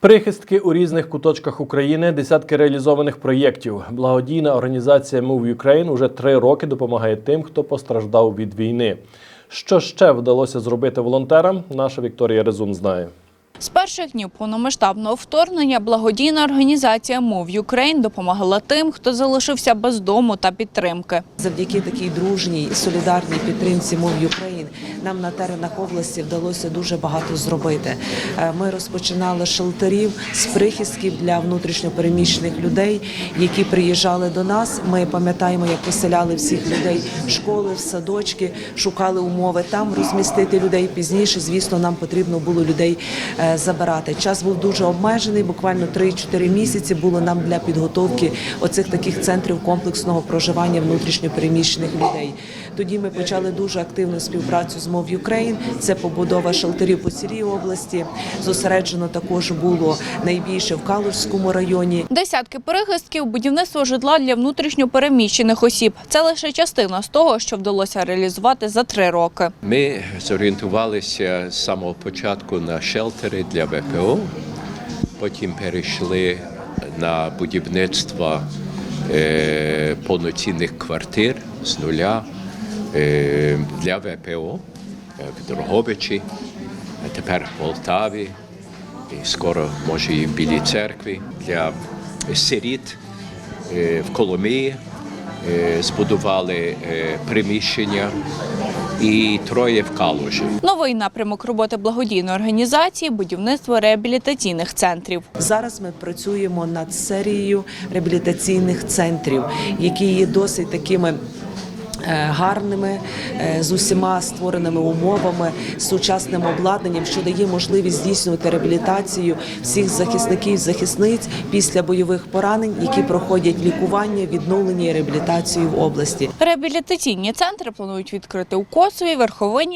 Прихистки у різних куточках України, десятки реалізованих проєктів. Благодійна організація Move Ukraine уже три роки допомагає тим, хто постраждав від війни. Що ще вдалося зробити волонтерам? Наша Вікторія Резун знає. З перших днів повномасштабного вторгнення благодійна організація Move Ukraine допомагала тим, хто залишився без дому та підтримки. Завдяки такій дружній солідарній підтримці мов Україн нам на теренах області вдалося дуже багато зробити. Е, Ми розпочинали шелтерів з прихистків для внутрішньопереміщених людей, які приїжджали до нас. Ми пам'ятаємо, як поселяли всіх людей в школи, в садочки, шукали умови там розмістити людей. Пізніше, звісно, нам потрібно було людей е, забирати. Час був дуже обмежений. Буквально 3-4 місяці було нам для підготовки оцих таких центрів комплексного проживання внутрішньопереміщених людей. Тоді ми почали дуже активну співпрацю з мов Ukraine. Це побудова шелтерів по цілій області. Зосереджено також було найбільше в Калужському районі. Десятки перехистків, будівництво житла для внутрішньопереміщених осіб. Це лише частина з того, що вдалося реалізувати за три роки. Ми зорієнтувалися з самого початку на шелтери для ВПО, потім перейшли на будівництво е, повноцінних квартир з нуля для ВПО е, в Дрогобичі, тепер в Полтаві, і скоро може і в Білій церкві для сиріт е, в Коломиї. Е, Збудували е, приміщення і троє в Калужі. Новий напрямок роботи благодійної організації будівництво реабілітаційних центрів. Зараз ми працюємо над серією реабілітаційних центрів, які є досить такими. Е, Гарними е, з усіма створеними умовами, сучасним обладнанням, що дає можливість здійснювати реабілітацію всіх захисників, захисниць після бойових поранень, які проходять лікування, відновлення і реабілітацію в області. Реабілітаційні центри планують відкрити у Косові, Верховині